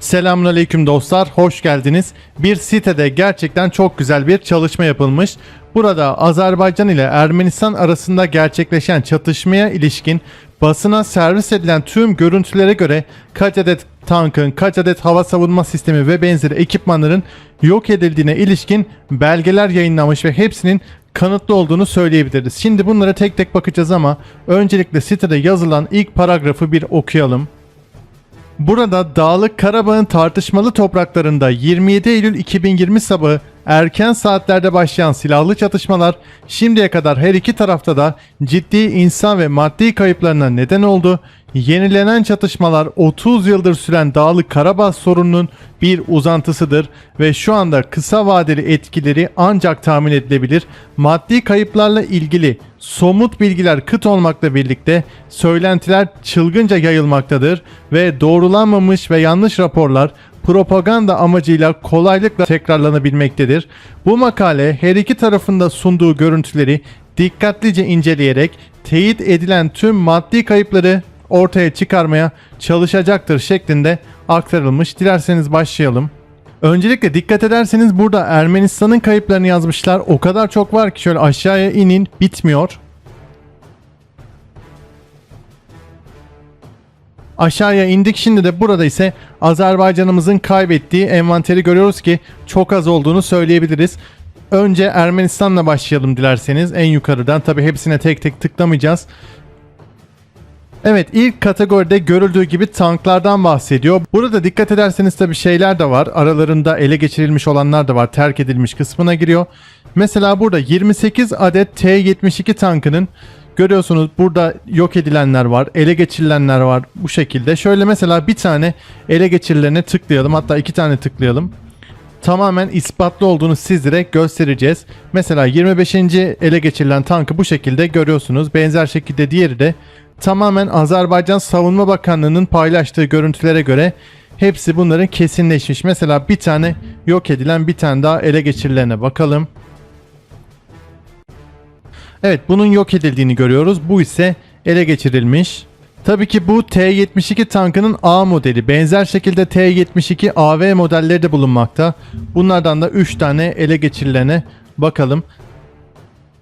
Selamünaleyküm dostlar, hoş geldiniz. Bir sitede gerçekten çok güzel bir çalışma yapılmış. Burada Azerbaycan ile Ermenistan arasında gerçekleşen çatışmaya ilişkin basına servis edilen tüm görüntülere göre kaç adet tankın, kaç adet hava savunma sistemi ve benzeri ekipmanların yok edildiğine ilişkin belgeler yayınlamış ve hepsinin kanıtlı olduğunu söyleyebiliriz. Şimdi bunlara tek tek bakacağız ama öncelikle sitede yazılan ilk paragrafı bir okuyalım. Burada Dağlık Karabağ'ın tartışmalı topraklarında 27 Eylül 2020 sabahı erken saatlerde başlayan silahlı çatışmalar şimdiye kadar her iki tarafta da ciddi insan ve maddi kayıplarına neden oldu. Yenilenen çatışmalar 30 yıldır süren Dağlık Karabağ sorununun bir uzantısıdır ve şu anda kısa vadeli etkileri ancak tahmin edilebilir. Maddi kayıplarla ilgili somut bilgiler kıt olmakla birlikte söylentiler çılgınca yayılmaktadır ve doğrulanmamış ve yanlış raporlar propaganda amacıyla kolaylıkla tekrarlanabilmektedir. Bu makale her iki tarafında sunduğu görüntüleri dikkatlice inceleyerek teyit edilen tüm maddi kayıpları ortaya çıkarmaya çalışacaktır şeklinde aktarılmış. Dilerseniz başlayalım. Öncelikle dikkat ederseniz burada Ermenistan'ın kayıplarını yazmışlar. O kadar çok var ki şöyle aşağıya inin bitmiyor. Aşağıya indik şimdi de burada ise Azerbaycan'ımızın kaybettiği envanteri görüyoruz ki çok az olduğunu söyleyebiliriz. Önce Ermenistan'la başlayalım dilerseniz en yukarıdan. Tabi hepsine tek tek tıklamayacağız. Evet ilk kategoride görüldüğü gibi tanklardan bahsediyor. Burada dikkat ederseniz tabi şeyler de var. Aralarında ele geçirilmiş olanlar da var. Terk edilmiş kısmına giriyor. Mesela burada 28 adet T-72 tankının görüyorsunuz burada yok edilenler var. Ele geçirilenler var bu şekilde. Şöyle mesela bir tane ele geçirilene tıklayalım. Hatta iki tane tıklayalım tamamen ispatlı olduğunu sizlere göstereceğiz. Mesela 25. ele geçirilen tankı bu şekilde görüyorsunuz. Benzer şekilde diğeri de tamamen Azerbaycan Savunma Bakanlığı'nın paylaştığı görüntülere göre hepsi bunların kesinleşmiş. Mesela bir tane yok edilen bir tane daha ele geçirilene bakalım. Evet bunun yok edildiğini görüyoruz. Bu ise ele geçirilmiş. Tabii ki bu T-72 tankının A modeli. Benzer şekilde T-72 AV modelleri de bulunmakta. Bunlardan da 3 tane ele geçirilene bakalım.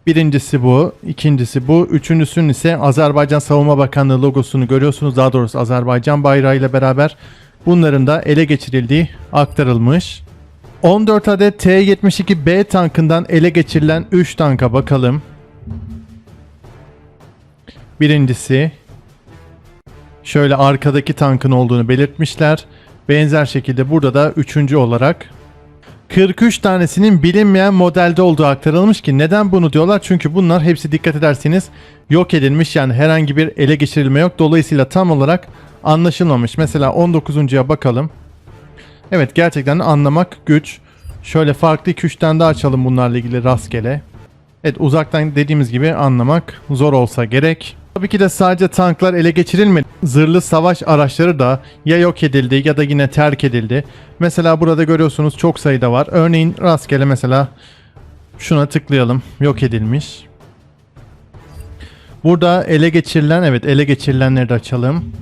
Birincisi bu, ikincisi bu, üçüncüsünün ise Azerbaycan Savunma Bakanlığı logosunu görüyorsunuz. Daha doğrusu Azerbaycan bayrağı ile beraber bunların da ele geçirildiği aktarılmış. 14 adet T-72B tankından ele geçirilen 3 tanka bakalım. Birincisi şöyle arkadaki tankın olduğunu belirtmişler. Benzer şekilde burada da üçüncü olarak 43 tanesinin bilinmeyen modelde olduğu aktarılmış ki neden bunu diyorlar? Çünkü bunlar hepsi dikkat ederseniz yok edilmiş yani herhangi bir ele geçirilme yok. Dolayısıyla tam olarak anlaşılmamış. Mesela 19.ya bakalım. Evet gerçekten anlamak güç. Şöyle farklı 2-3 tane daha açalım bunlarla ilgili rastgele. Evet uzaktan dediğimiz gibi anlamak zor olsa gerek. Tabii ki de sadece tanklar ele geçirilmedi. Zırhlı savaş araçları da ya yok edildi ya da yine terk edildi. Mesela burada görüyorsunuz çok sayıda var. Örneğin rastgele mesela şuna tıklayalım. Yok edilmiş. Burada ele geçirilen evet ele geçirilenleri de açalım.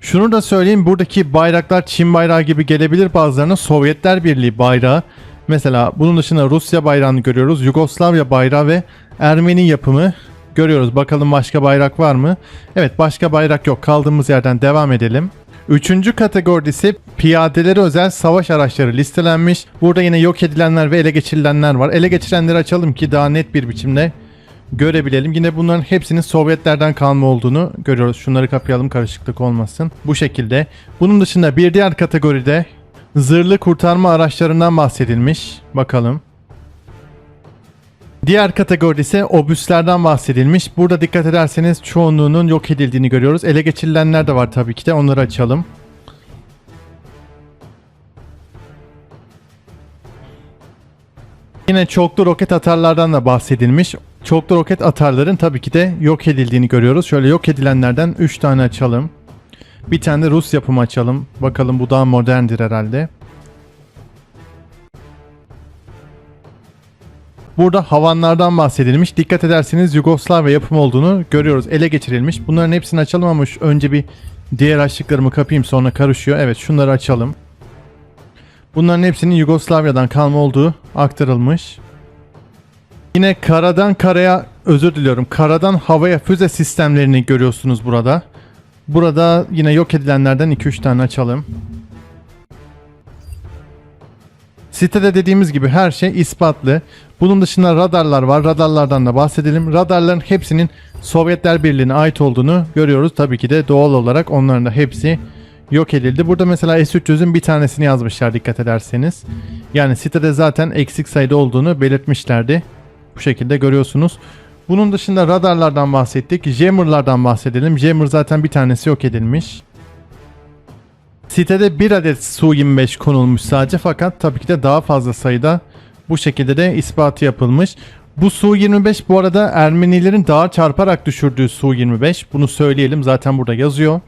Şunu da söyleyeyim buradaki bayraklar Çin bayrağı gibi gelebilir bazılarına Sovyetler Birliği bayrağı. Mesela bunun dışında Rusya bayrağını görüyoruz. Yugoslavya bayrağı ve Ermeni yapımı görüyoruz. Bakalım başka bayrak var mı? Evet başka bayrak yok. Kaldığımız yerden devam edelim. Üçüncü kategoride ise piyadeleri özel savaş araçları listelenmiş. Burada yine yok edilenler ve ele geçirilenler var. Ele geçirenleri açalım ki daha net bir biçimde görebilelim. Yine bunların hepsinin Sovyetlerden kalma olduğunu görüyoruz. Şunları kapayalım karışıklık olmasın. Bu şekilde. Bunun dışında bir diğer kategoride zırhlı kurtarma araçlarından bahsedilmiş. Bakalım. Diğer kategoride ise obüslerden bahsedilmiş. Burada dikkat ederseniz çoğunluğunun yok edildiğini görüyoruz. Ele geçirilenler de var tabii ki de. Onları açalım. Yine çoklu roket atarlardan da bahsedilmiş. Çoklu roket atarların tabii ki de yok edildiğini görüyoruz. Şöyle yok edilenlerden 3 tane açalım. Bir tane de Rus yapımı açalım. Bakalım bu daha moderndir herhalde. Burada havanlardan bahsedilmiş. Dikkat ederseniz Yugoslavya yapımı olduğunu görüyoruz. Ele geçirilmiş. Bunların hepsini açalım ama önce bir diğer açlıklarımı kapayım sonra karışıyor. Evet şunları açalım. Bunların hepsinin Yugoslavya'dan kalma olduğu aktarılmış. Yine karadan karaya özür diliyorum. Karadan havaya füze sistemlerini görüyorsunuz burada. Burada yine yok edilenlerden 2-3 tane açalım. Sitede dediğimiz gibi her şey ispatlı. Bunun dışında radarlar var. Radarlardan da bahsedelim. Radarların hepsinin Sovyetler Birliği'ne ait olduğunu görüyoruz. Tabii ki de doğal olarak onların da hepsi yok edildi. Burada mesela S-300'ün bir tanesini yazmışlar dikkat ederseniz. Yani sitede zaten eksik sayıda olduğunu belirtmişlerdi. Bu şekilde görüyorsunuz. Bunun dışında radarlardan bahsettik. Jammer'lardan bahsedelim. Jammer zaten bir tanesi yok edilmiş. Sitede bir adet Su-25 konulmuş sadece fakat tabii ki de daha fazla sayıda bu şekilde de ispatı yapılmış. Bu Su-25 bu arada Ermenilerin dağa çarparak düşürdüğü Su-25. Bunu söyleyelim zaten burada yazıyor.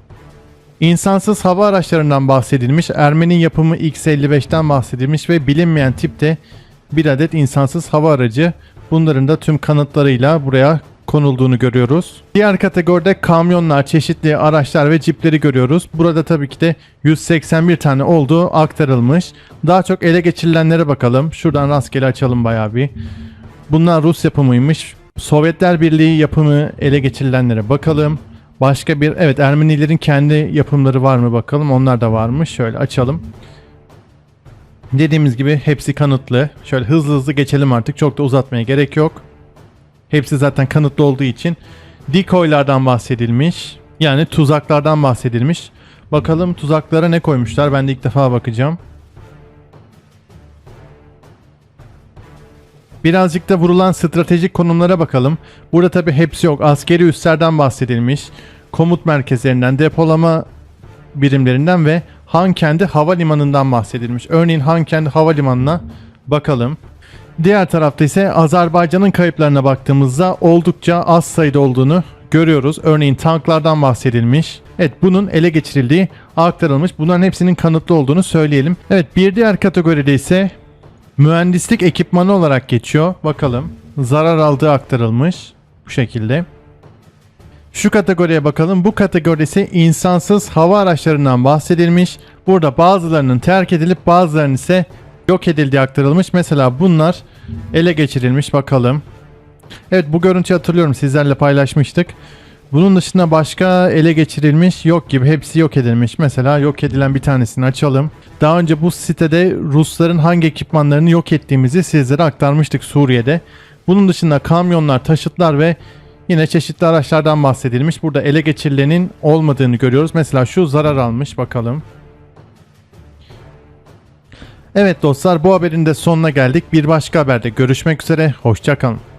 İnsansız hava araçlarından bahsedilmiş. Ermeni yapımı X-55'ten bahsedilmiş ve bilinmeyen tipte bir adet insansız hava aracı. Bunların da tüm kanıtlarıyla buraya konulduğunu görüyoruz. Diğer kategoride kamyonlar, çeşitli araçlar ve cipleri görüyoruz. Burada tabii ki de 181 tane olduğu aktarılmış. Daha çok ele geçirilenlere bakalım. Şuradan rastgele açalım bayağı bir. Bunlar Rus yapımıymış. Sovyetler Birliği yapımı ele geçirilenlere bakalım. Başka bir evet Ermenilerin kendi yapımları var mı bakalım. Onlar da varmış. Şöyle açalım. Dediğimiz gibi hepsi kanıtlı. Şöyle hızlı hızlı geçelim artık. Çok da uzatmaya gerek yok. Hepsi zaten kanıtlı olduğu için. Decoy'lardan bahsedilmiş. Yani tuzaklardan bahsedilmiş. Bakalım tuzaklara ne koymuşlar. Ben de ilk defa bakacağım. Birazcık da vurulan stratejik konumlara bakalım. Burada tabi hepsi yok. Askeri üslerden bahsedilmiş. Komut merkezlerinden, depolama birimlerinden ve Hankendi Havalimanı'ndan bahsedilmiş. Örneğin Hankendi Havalimanı'na bakalım. Diğer tarafta ise Azerbaycan'ın kayıplarına baktığımızda oldukça az sayıda olduğunu görüyoruz. Örneğin tanklardan bahsedilmiş. Evet bunun ele geçirildiği aktarılmış. Bunların hepsinin kanıtlı olduğunu söyleyelim. Evet bir diğer kategoride ise mühendislik ekipmanı olarak geçiyor. Bakalım. Zarar aldığı aktarılmış. Bu şekilde. Şu kategoriye bakalım. Bu kategoride ise insansız hava araçlarından bahsedilmiş. Burada bazılarının terk edilip bazılarının ise yok edildiği aktarılmış. Mesela bunlar ele geçirilmiş bakalım. Evet bu görüntüyü hatırlıyorum sizlerle paylaşmıştık. Bunun dışında başka ele geçirilmiş yok gibi hepsi yok edilmiş. Mesela yok edilen bir tanesini açalım. Daha önce bu sitede Rusların hangi ekipmanlarını yok ettiğimizi sizlere aktarmıştık Suriye'de. Bunun dışında kamyonlar, taşıtlar ve yine çeşitli araçlardan bahsedilmiş. Burada ele geçirilenin olmadığını görüyoruz. Mesela şu zarar almış bakalım. Evet dostlar bu haberin de sonuna geldik. Bir başka haberde görüşmek üzere. Hoşçakalın.